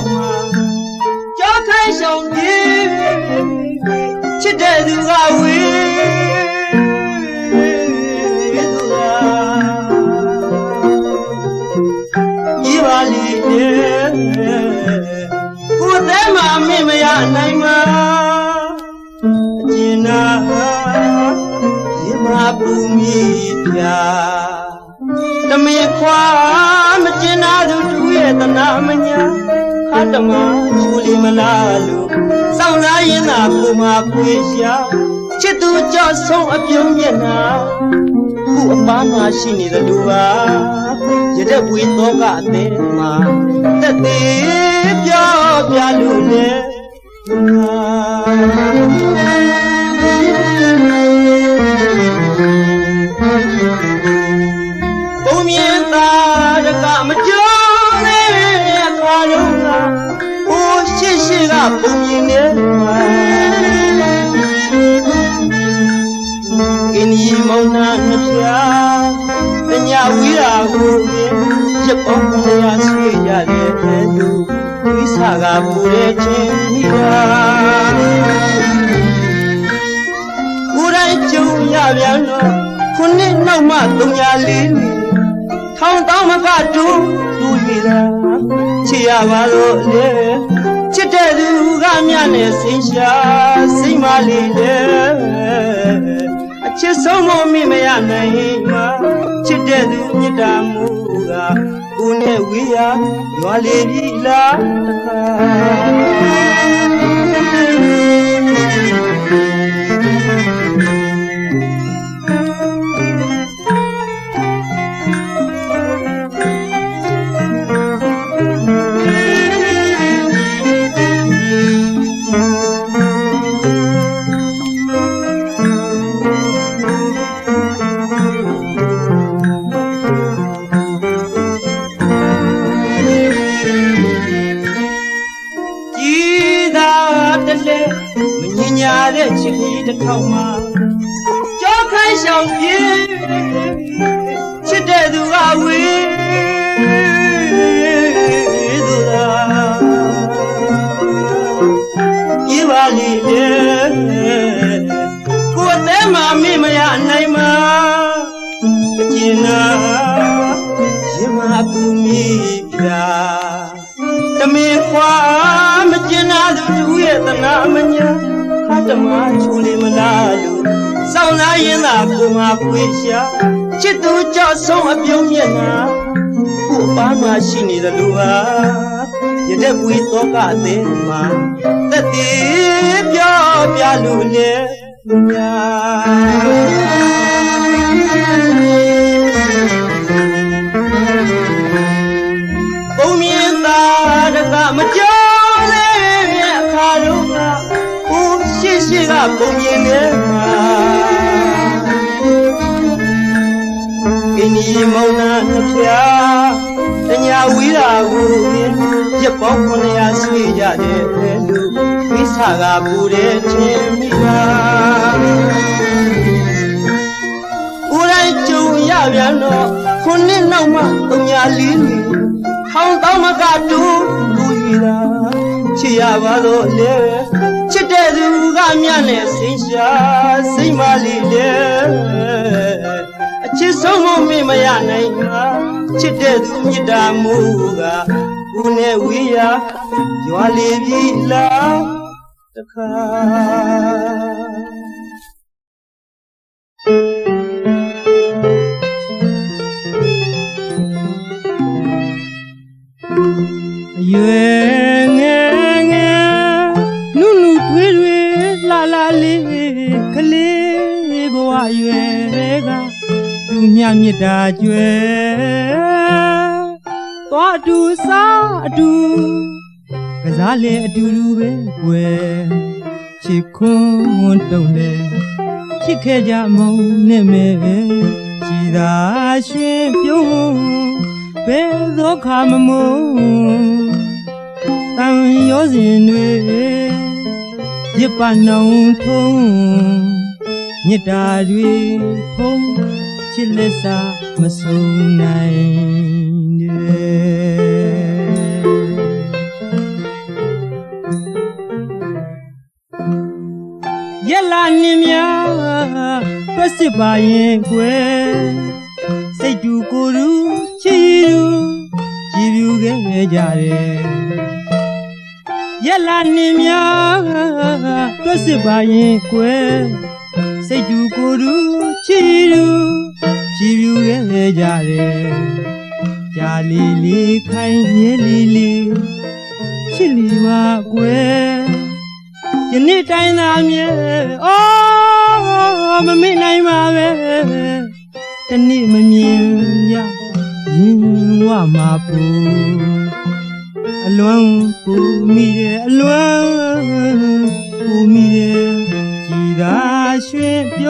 ထောင်မှာကြောက်ခိုင်းရှောင်ပြေးချစ်တဲ့သူကဝေးသူကဤပါလီရဲ့ကိုယ်သေးမှမင်းမရနိုင်မှာအကျဉ်းနာရေမပူမီပြာတမင်ခွာမကျင်နာသူတူရဲ့တနာမညာ ခတ်တမချူလီမလားလို့စောင့်စားရင်သာပူမှာပွေရှာချစ်သူကြော့ဆုံးအပြုံးမျက်နှာခုအပန်းမှာရှိနေတယ်လို့ပါရတဲ့ပွေတော့ကအသေးမှာတက်သေးပြောပြလို့လေ နာနှစ်ဖြာပညာဝီရာကိုရပောင်းကလေးဆွေးရတယ်လို့ဝိစာကပူတဲ့ချင်းမိပါကိုယ်တိုင်ကြုံရပြန်တော့ခုနှစ်နောက်မှ3ညာလေးနေထောင်တောင်းမကတူတူရတာချစ်ရပါတော့လေချစ်တဲ့သူကမြနဲ့စိန်ရှာစိတ်မလေးလေအ ချစ်ဆုံးမမိမရနိုင်မှာချစ်တဲ့သူမြတ်တာမူကကိုနဲ့ဝေးရရွာလေးပြီလားတခါ ထောင်မှာကြောခိုင်းရှောင်ပြေးချစ်တဲ့သူကဝေးသူသာပြေးပါလိမ့်လေကိုယ်အသေးမှမေ့မရနိုင်မှာအကျဉ်းနာရင်မပူမိပြာတမင်ခွာမကျင်နာသူတူရဲ့သနာမညာခတ် တမချူလေးမလားလို့စောင့်လာရင်သာကိုမပွေရှာချစ်သူကြော့ဆုံးအပြုံးမျက်နှာကိုပန်းမှာရှိနေတယ်လို့ပါရတဲ့ပွေတော့ကအသေးမှာတက်သေးပြောပြလို့လေညာ ရှိရှိကပုံမြင်နေမှာကိနီမောင်နာနှစ်ဖြာတညာဝီရာကိုရပောင်း900ဆွေးကြတဲ့လူဝိစာကပူတဲ့ချင်းမိပါဦးတိုင်းကြုံရပြန်တော့ခုနှစ်နောက်မှတုံညာလေးနေထောင်တောင်းမကတူလူရည်တာချစ်ရပါတော့လေချစ် တဲ့သူကမြနဲ့စိတ်ရှာစိတ်မလေးလေအချစ်ဆုံးမမေ့မရနိုင်မှာချစ်တဲ့သူမြတ်တာမူကဦးနဲ့ဝေးရရွာလေးပြီလားတခါ မြမြစ်တာကျွဲသွားအတူစားအတူကစားလေအတူတူပဲကွယ်ချစ်ခွန်းတုံလေချစ်ခဲ့ကြမုံနဲ့မဲ့ပဲကြည်သာရှင်ပြုံးဘယ်သောခါမမုန်းတန်ရောစဉ်တွေရစ်ပနောင်ထုံးမြစ်တာတွေဖုံး ချစ်လက်စာမဆုံးနိုင်ရလာနှင်းများတွက်စစ်ပါရင်ကွယ်စိတ်တူကိုယ်သူချစ်ရူကြည်ပြူခဲ့ကြတယ်ရက်လာနှင်းများတွက်စစ်ပါရင်ကွယ်စိတ်တူကိုယ်သူချစ်ရူ ကြည်ပြူခဲ့ကြတယ်ကြာလီလီခိုင်မြဲလီလီချစ်လီပါကွယ်ယနေ့တိုင်းသာမြဲအော်မမေ့နိုင်ပါပဲတနေ့မမြင်ရရင်ဝမှာပူအလွန်ပူမိတယ်အလွန်ပူမိတယ်ကြည်သာရွှင်ပြုံးဘယ်သော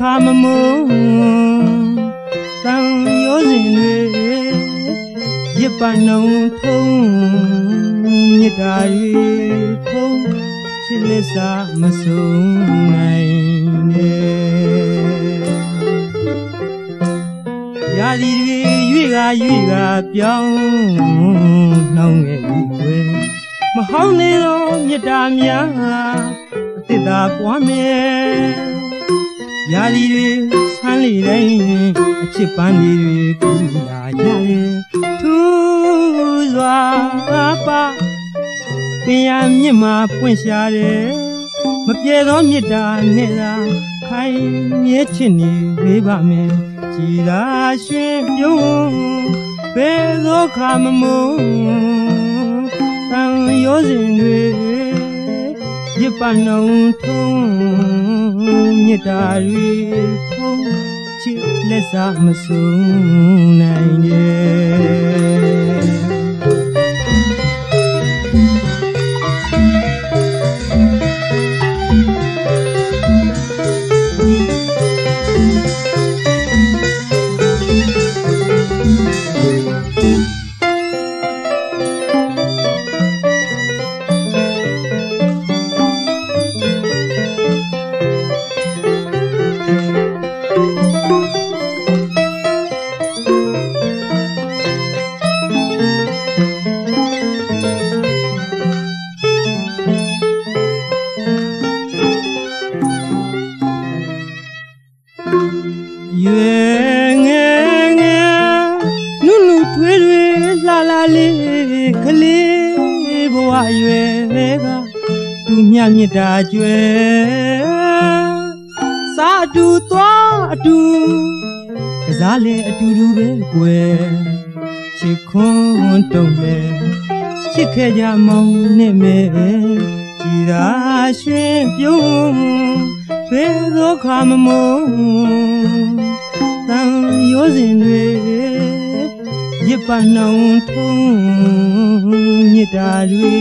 ခါမမုန်းတန်ရိုးစဉ်တွေရစ်ပနှုံထုံးမြစ်တာတွေထုံးချစ်လက်စာမဆုံးနိုင်နဲ့ရာသီတွေရွေ့ကရွေ့ကပြောင်းနှောင်းခဲ့ပြီကွယ်မဟောင်းနေသောမြစ်တာများအသစ်သာပွားမယ် ရာသီတွေဆန်းလေတိုင်းအချစ်ပန်းလေးတွေကူလာကြတယ်ထူးစွာပါပင်ရမြင့်မှာပွင့်ရှာတယ်မပြေသောမြစ်တာနဲ့သာခိုင်မြဲချစ်နေပေးပါမယ်ကြည်သာရွှင်ပြုံးဘယ်သောခါမမုန်းတန်ရိုးစဉ်တွေ ရစ်ပနှုံထုံးမြစ်တာတွေဖုံးချစ်လက်စားမဆုံးနိုင်ရဲ့ရွ မြမြစ်တာကျွယ်စာအတူသွားအတူကစားလေအတူတူပဲကွယ်ချစ်ခွန်းတုံးလေချစ်ခဲ့ကြမောင်နဲ့မဲကြည်သာရွှင်ပြုံးဘယ်သောခါမမုန်းတန်ရိုးစဉ်တွေရစ်ပနှောင်ထုံးမြစ်တာတွေ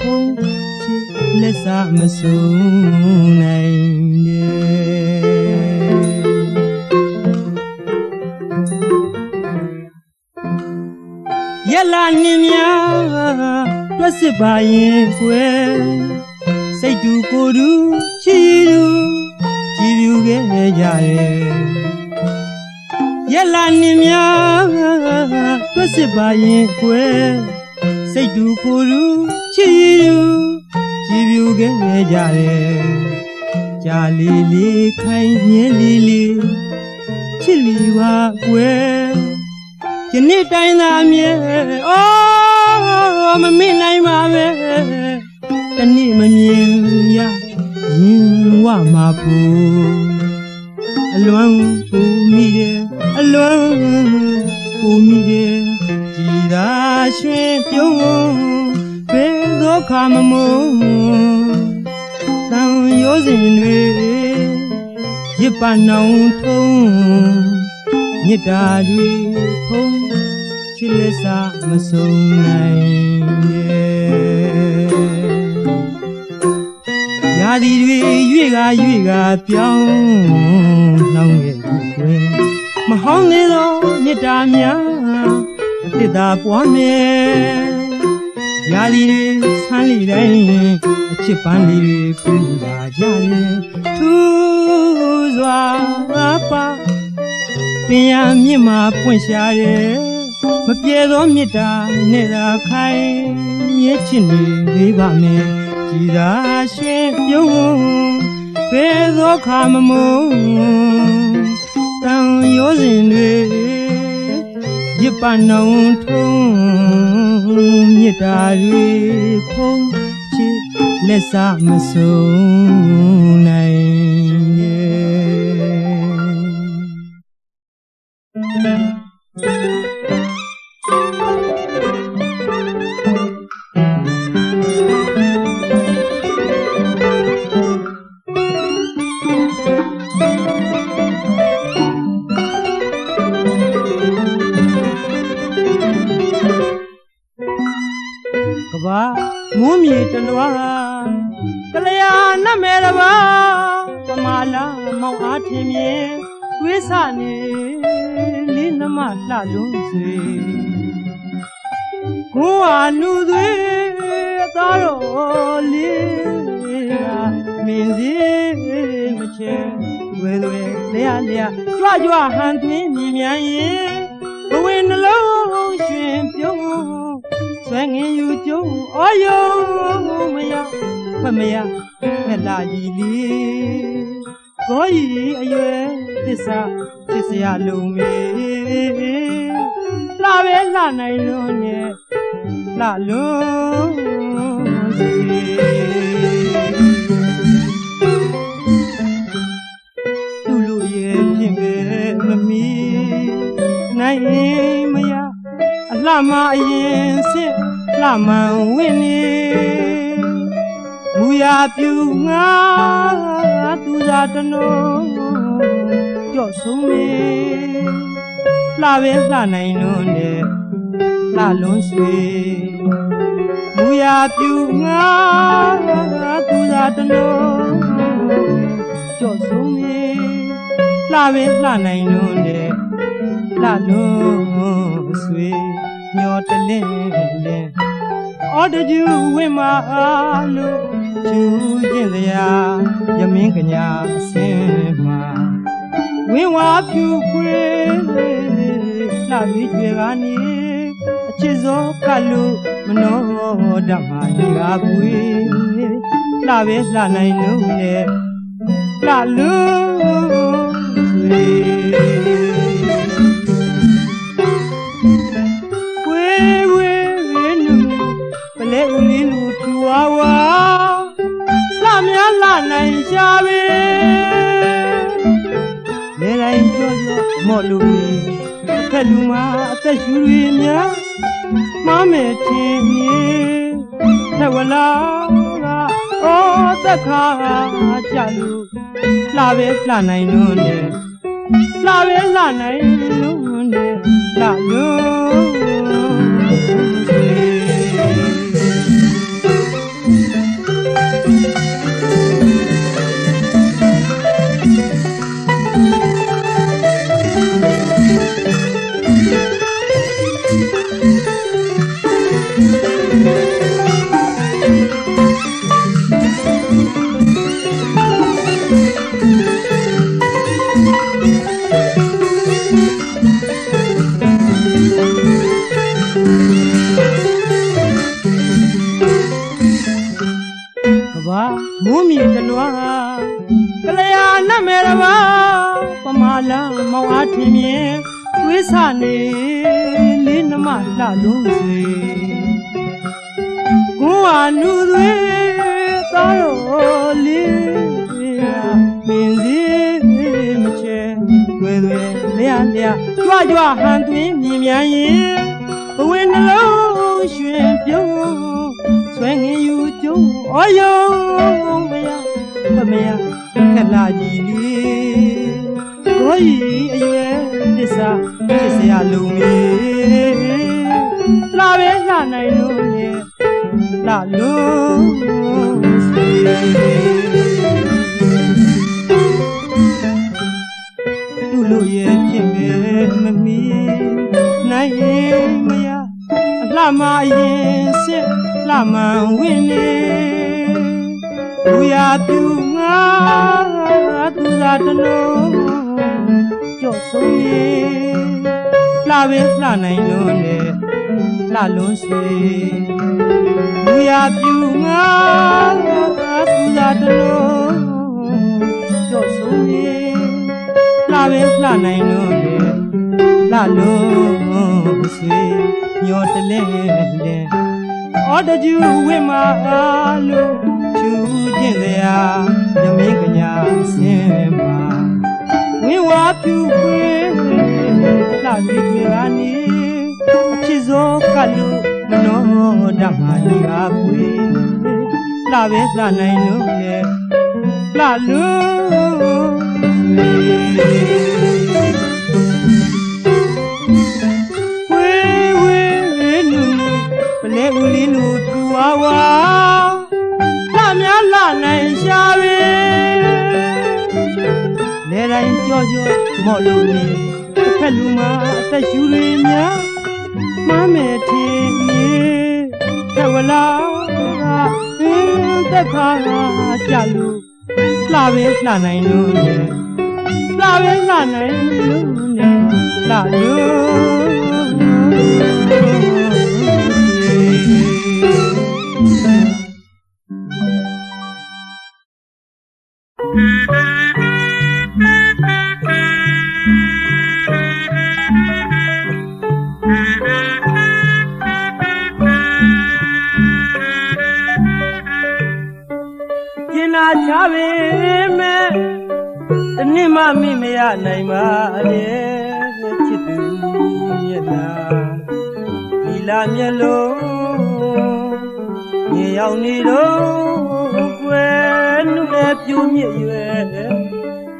ထုံးချစ် လက်စားမဆုံးနိုင်နဲ့ရက်လာနှင်းများတွက်စစ်ပါရင်ကွယ်စိတ်တူကိုယ်တူချီတူကြည်ပြူခဲ့ကြရဲ့ရက်လာနှင်းများတွက်စစ်ပါရင်ကွယ်စိတ်တူကိုယ်တူချီတူ ကြည်ပြူခဲ့ကြရဲ့ကြာလီလီခိုင်မြဲလီလီချစ်လီပါကွယ်ယနေ့တိုင်းသာမြဲအော်မမေ့နိုင်ပါပဲတနေ့မမြင်ရရင်ဝမှာပူအလွန်ပူမိတယ်အလွန်ပူမိတယ်ကြည်သာရွှင်ပြုံးဘယ် သောခါမမုန်းတန်ရိုးစဉ်တွေရစ်ပနှောင်ထုံးမြစ်တာတွေဖုံးချစ်လက်စာမဆုံးနိုင်ရဲ့ရာသီတွေရွေ့ကရွေ့ကပြောင်းနှောင်းရဲ့ဒီကွယ်မဟောင်းသေးသောမြစ်တာများအသစ်သာပွားမယ် ရာသီတွေဆန်းလီတိုင်းအချစ်ပန်းလေးတွေပူလာကြတယ်ထူးစွာပါပင်ရမြင့်မှာပွင့်ရှာတယ်မပြေသောမြစ်တာနဲ့သာခိုင်မြဲချစ်နေသေးပါမယ်ကြည်သာရွှင်ပြုံးဘယ်သောခါမမုံတန်ရိုးစဉ်တွေရစ်ပနောင်ထုံး မြစ်တာတွေဖုံးချစ်လက်စားမဆုံး ဆွဲငင်ယူကျုံအော်ယုံမယဖမယဖက်လာကြီးလီကိုကြီးအရွယ်သစ္စာသစ္စာလုံးမေလှပဲလှနိုင်လို့နဲ့လှလုံးစီသူလူရဲ့ဖြစ်ပဲမမီနိုင်မယအလှမအရင်စစ် လှမှန်ဝင်းနေမူရာပြူငါသူသာတနောကြော့ဆုံးနေလှပဲလှနိုင်လို့နဲ့လှလုံးဆွေမူရာပြူငါသူသာတနောကြော့ဆုံးနေလှပဲလှနိုင်လို့နဲ့လှလို့ဆွေ ညောတလင်းလင်းအော်တကျူဝင်းမလို့ချူကျင့်စရာယမင်းကညာအစင်းမှာဝင်းဝါဖြူခွေလှပြီးကျွေကနေအချစ်စောကလို့မနောဓမ္မကြီးကပွေလှပဲလှနိုင်လို့လေလှလို့ဆွေဝေ ဝါဝါလှမြလှနိုင်ရှာပဲလေတိုင်းကြောကြောမော့လူကြီးအခက်လူမအသက်ရှူတွေများမမဲထင်ကြီးထက်ဝလာကအော်သက်ခါကြလို့လှပဲလှနိုင်လို့နဲ့လှပဲလှနိုင်လို့နဲ့လှလို့ ကလျာနမဲရပါပမာလာမောင်အားထင်မြင်သွေးဆနေလေးနမလှလုံးဆွေကိုဟာနုသွေးသားတော်လေးမင်းစီမချဲဝဲသွဲလျာလျာကြွကြွဟန်သွင်းမြင်မြန်ရင်ဘဝင်နှလုံးရွှင်ပြုံးဆွဲငင်ယူကျုံအော်ယုံမယဖ မယခက်လာကြီးလီကိုကြီးအရွယ်သစ္စာသစ္စာလုံးမီလာပဲလာနိုင်လို့လေလာလို့သူလူရဲ့ဖြစ်ပဲမမီနိုင်ရင်မယအလှမအရင်စစ်လှမှန်ဝင်းနေ သူရသူငါသူသာတလုံးကြော့ဆုံးရေလှပင်လှနိုင်လို့နဲ့လှလုံးစေသူရသူငါသူသာတလုံးကြော့ဆုံးရေလှပင်လှနိုင်လို့နဲ့လှလုံးစေညော်တလဲလဲအော်တကျူဝိမာအားလို့ ချူကျင့်စရာဓမင်းကညာဆင်းပါဝင်းဝါဖြူခွေလှပြီးကြရာနီအချစ်စောကလို့မနောဓမ္မကြီးအားခွေလှပဲလှနိုင်လို့လေလှလို့ဝေဝေနုပလဲဦးလေးလူသူဝါဝါ ကြောကြောမော့လို့နေတစ်ဖက်လူမှာအသက်ရှူတွေများမမဲထင်းမြေထဝလာကသက်ခါကြလို့လှပဲလှနိုင်လို့လေလှပဲလှနိုင်လို့လေလှလို့ မှမိမရနိုင်ပါလေချစ်သူမျက်နှာဒီလာမျက်လုံးမြေရောက်နေတော့ကွယ်နုနဲ့ပြူမြင့်ရွယ်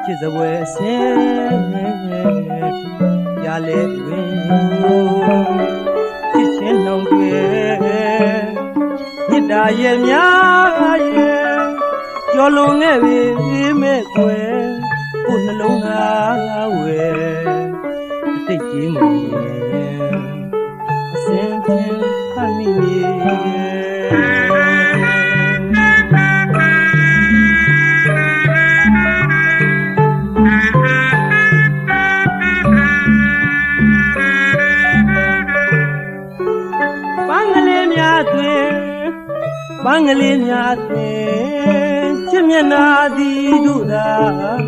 ချစ်စပွဲဆင်းရလေတွင်ချစ်ချင်းနှောင်တွေမြစ်တာရဲ့များရဲ့ကျော်လွန်ခဲ့ပြီမဲ့ကွယ်ကိုယ်နှ လုံးသားဝဲအတိတ်ကြီးမရဲ့အစင်ချင်းခတ်မိရဲ့ပန်းကလေးများသွင်ပန်းကလေးများသွင်ချစ်မျက်နာသည်တို့သာကြည်လီ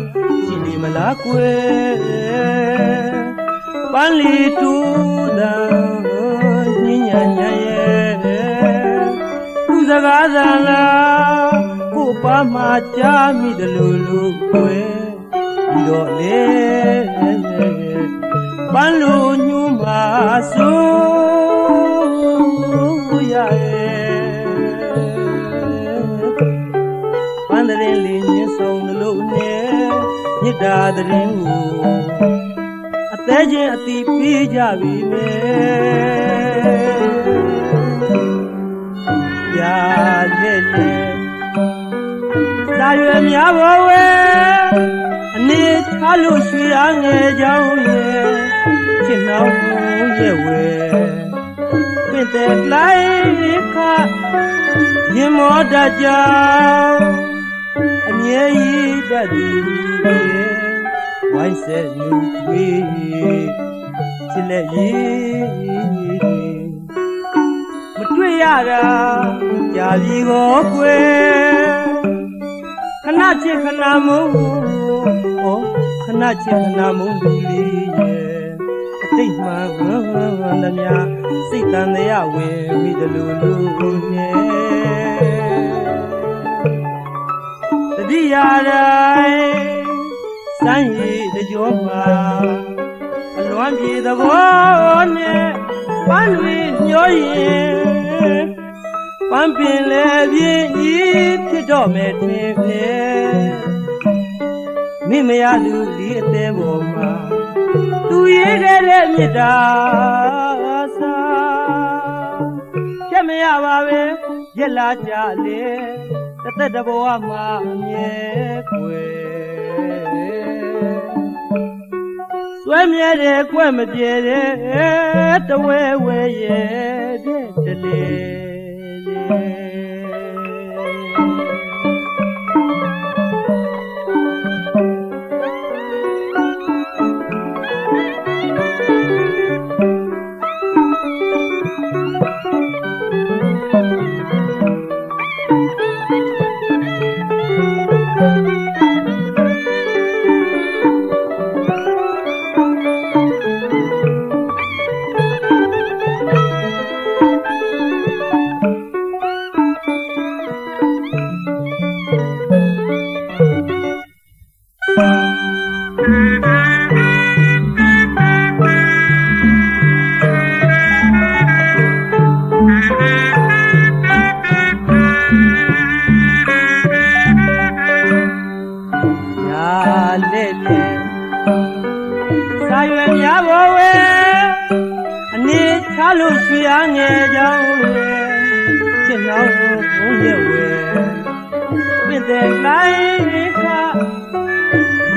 မလားကွယ်ပန်းလီတူသာညဉ့်ညံ့ညံ့ရဲ့သူစကားသာလားကိုပါမှကြားမိတယ်လို့လို့ကွယ်ပြီးတော့လေပန်းလိုညူးမှာဆိုရရဲ့ပန်းတဲ့လေးညင်းဆောင်လို့နဲ့ မြစ်တာတဲ့ကိုအသေးချင်းအတီးပေးကြပြီမယ်ရာလက်လက်သာရွယ်များဘဝဲအနေထားလို့ရွှေအားငယ်ကြောင်းရဲ့ချစ်နှောင်းရဲ့ဝဲပင်တဲ့လိုက်ခရင်မောတကြောင်အမြဲရည်တတ်သူရဲ့ ဝိုင်းဆက်လူတွေချစ်လက်ရည်မတွေ့ရတာကြာပြီကိုကွယ်ခဏချစ်ခဏမုန်းဩခဏချစ်ခဏမုန်းလူလေးရဲ့အတိတ်မှဝမ်းဝမ်းသမျှစိတ်တန်တရားဝင်မိတယ်လို့လူနဲ့တတိယတိုင်းစမ်းရည်တ ကြောမှာအလွမ်းပြေသဘောနဲ့ပန်းတွေညှောရင်ပန်းပင်လည်းပြင်းဤဖြစ်တော့မယ်ထင်လေမိမရသူဒီအသေးပေါ်မှာသူရေးခဲ့တဲ့မြတ်တာစာချက်မရပါပဲရက်လာကြလေတစ်သက်တစ်ဘဝမှာအမြဲကွယ် ဆွဲမြဲတယ်ကွက်မပြေတယ်တဝဲဝဲရဲ့တဲ့တလေပ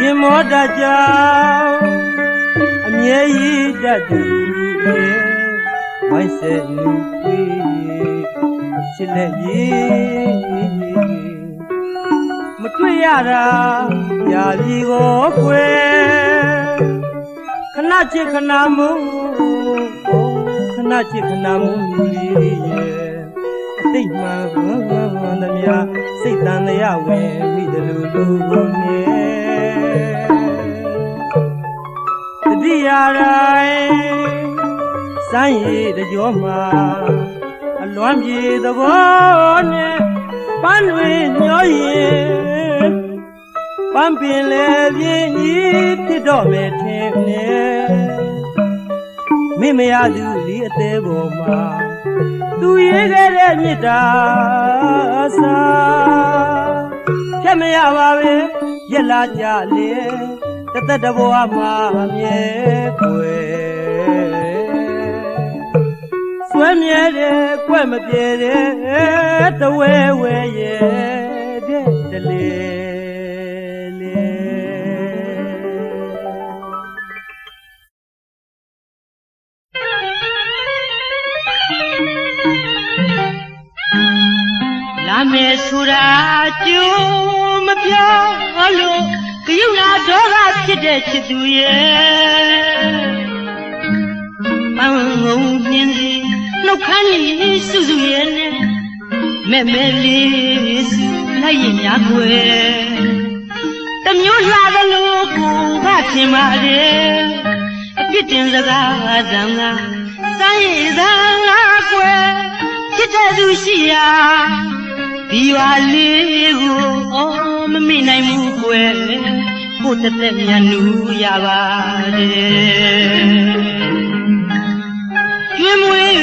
င်မောတကြောင်အမြဲရည်တတ်သူရဲ့ဝိုင်းစဲလူကြီးချစ်လက်ရည်မတွေ့ရတာရာပြီကိုကွယ်ခဏချစ်ခဏမုန်းခဏချစ်ခဏမုန်းလူလေးရဲ့အတိတ်မှန်ဝမ်းဝမ်းဝမ်းသမျှစိတ်တန်လျဝင်မိတယ်လို့လူကုန် နေတတိယတိုင်းစမ်းရည်တကြောမှာအလွမ်းပြေသဘောနဲ့ပန်းတွေညှောရင်ပန်းပင်လေပြင်းကြီးဖြစ်တော့မယ်ထင်နေမိမရသူလီအသေးပေါ်မှာသူရေးခဲ့တဲ့မြစ်တာစာဖြတ်မရပါပဲရက်လာကြလေ တသက်တဘဝမှာမြဲွယ်ဆွဲမြဲတယ်ကွက်မပြေတယ်တဝဲဝဲရဲ့တဲ့တလေလေလာမယ်ဆိုတာကြိုးမပြောလို့ ကယုနာဒေါသဖြစ်တဲ့ချစ်သူရဲ့ပန်းငုံညင်းစီနှုတ်ခမ်းလေးစုစုရဲ့နဲ့မဲ့မဲ့လေးစုလိုက်ရင်များကွယ်တမျိုးလှတယ်လို့ကိုကထင်ပါတယ်အပြစ်တင်စကားတန်ကစိုင်းရည်သာကွယ်ချစ်တဲ့သူရှိရာ ဒီရွာလေးကိုအော်မမိနိုင်ဘူးကွယ်ကိုတက်တက်မြတ်နူရပါတယ်ကျွေးမွေး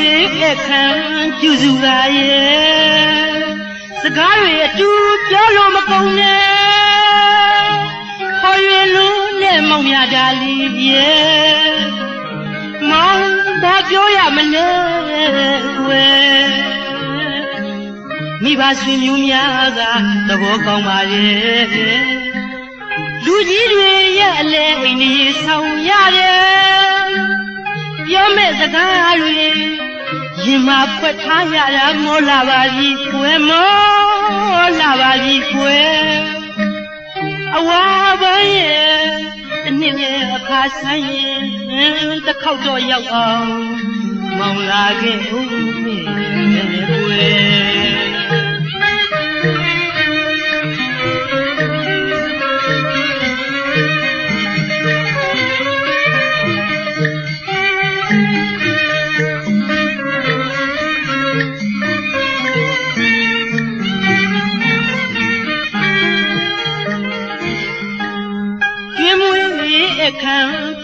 အခမ်းကျူစုပါရဲ့စကားတွေအတူပြောလို့မကုန်နဲ့ခေါ်ရွယ်လို့နဲ့မောင်မြတာလီရဲ့မောင်ဘာပြောရမလဲကွယ် မိဘဆွေမျိုးများကသဘောကောင်းပါရဲ့လူကြီးတွေရဲ့အလဲအိမ်ကြီးဆောင်ရတယ်ပြောမဲ့စကားတွေရင်မှာဖွက်ထားရတာမောလာပါပြီကွယ်မောလာပါပြီကွယ်အဝါပန်းရဲ့တနည်းရဲ့အခါဆိုင်ရင်တစ်ခေါက်တော့ရောက်အောင်မောင်လာခဲ့ဦးမေကွယ်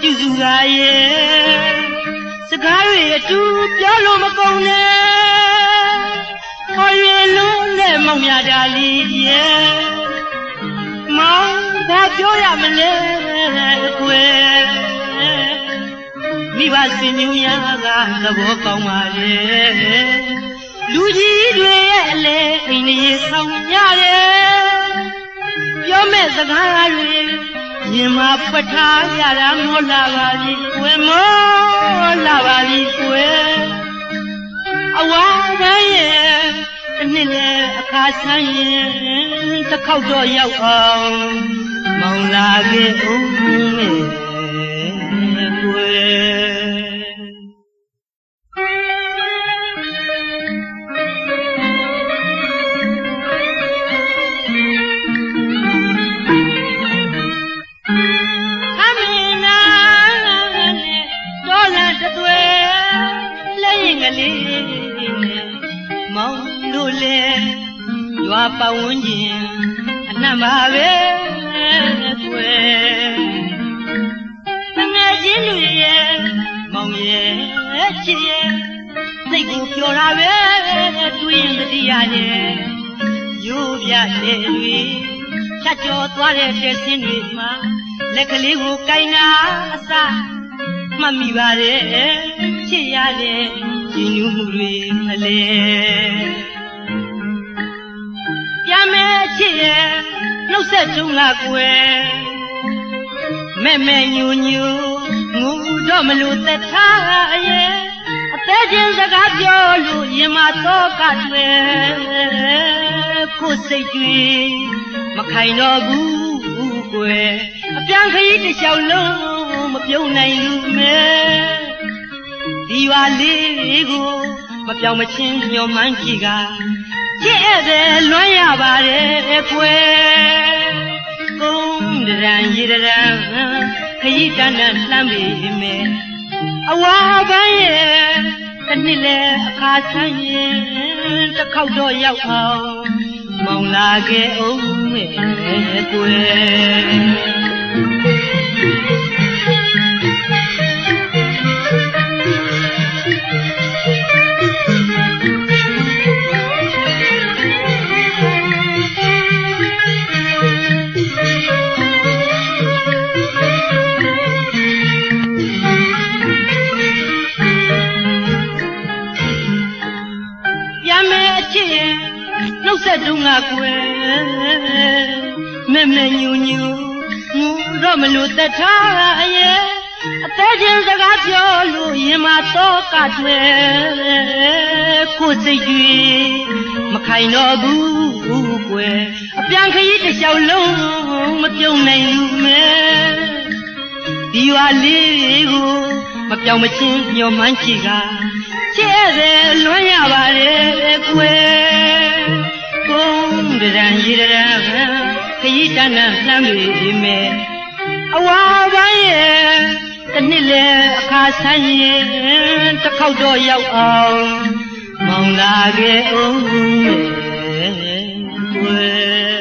ပြုစုပါရဲ့စကားတွေအတူပြောလို့မကုန်နဲ့ခေါ်ရလို့နဲ့မောင်မြတာလေးရဲ့မောင်ဘာပြောရမလဲကွယ်မိဘဆွေမျိုးများကသဘောကောင်းပါရဲ့လူကြီးတွေရဲ့အလဲအိမ်ကြီးဆောင်ရတယ်ပြောမဲ့စကားတွေ ရင်မှာဖွက်ထားရတာမောလာပါပြီကွယ်မောလာပါပြီကွယ်အဝါတိုင်းရဲ့အနှစ်နဲ့အခါဆိုင်ရင်တစ်ခေါက်တော့ရောက်အောင်မောင်လာခဲ့ဦးမေ လေရွာပဝန်းကျင်အနှံ့ပါပဲကွယ်တငယ်ချင်းလူရဲ့မောင်ရဲ့ချစ်ရဲ့စိတ်ကိုပြောတာပဲတွေးရင်တတိရတယ်ရိုးပြတဲ့တွေဖြတ်ကျော်သွားတဲ့တဲ့ဆင်းတွေမှာလက်ကလေးကိုကိုင်နာအစမှတ်မိပါတယ်ချစ်ရတဲ့ညီညူမှုတွေမလဲ ပြန်မဲ့ချစ်ရဲ့နှုတ်ဆက်ထုံးကကွယ်မဲ့မဲ့ညူညူငူတော့မလို့သက်ထားရဲ့အသေးချင်းစကားပြောလို့ရင်မတော့ကတွေ့ကိုယ်စိတ်တွေမခိုင်တော့ဘူးကွယ်အပြန်ခရီးတစ်လျှောက်လုံးမပြုံးနိုင်လူမဲဒီရွာလေးကိုမပြောင်းမချင်းညှော်မှန်းကြည့်က ချစ်ဧည့်သည်လွမ်းရပါတယ်ကွယ်ကုန်းတရံရေတရံခရီးတန်းတန်းလှမ်းပေမယ်အဝါပန်းရဲ့တစ်နှစ်လဲအခါဆိုင်ရင်တစ်ခေါက်တော့ရောက်အောင်မောင်လာခဲ့အောင်မဲ့ကွယ် အချစ်ရဲ့နှုတ်ဆက်တုံးကကွယ်မဲ့မဲ့ညူညူငူတော့မလို့တထားရဲ့အသေးချင်းစကားပြောလို့ရင်မတော့ကတွေ့ကိုယ်စိတ်တွေမခိုင်တော့ဘူးကွယ်အပြန်ခရီးတစ်လျှောက်လုံးမပြုံးနိုင်လူမဲဒီရွာလေးကိုမပြောင်းမချင်းညှော်မှန်းကြည့်က ချဲ့တယ်လွမ်းရပါတယ်ကွယ်ကုန်းတရံရေတရံခရီးတန်းတန်းလှမ်းပေမယ်အဝါပိုင်းရဲ့တစ်နှစ်လဲအခါဆိုင်ရင်တစ်ခေါက်တော့ရောက်အောင်မောင်လာခဲ့အောင်ကွယ်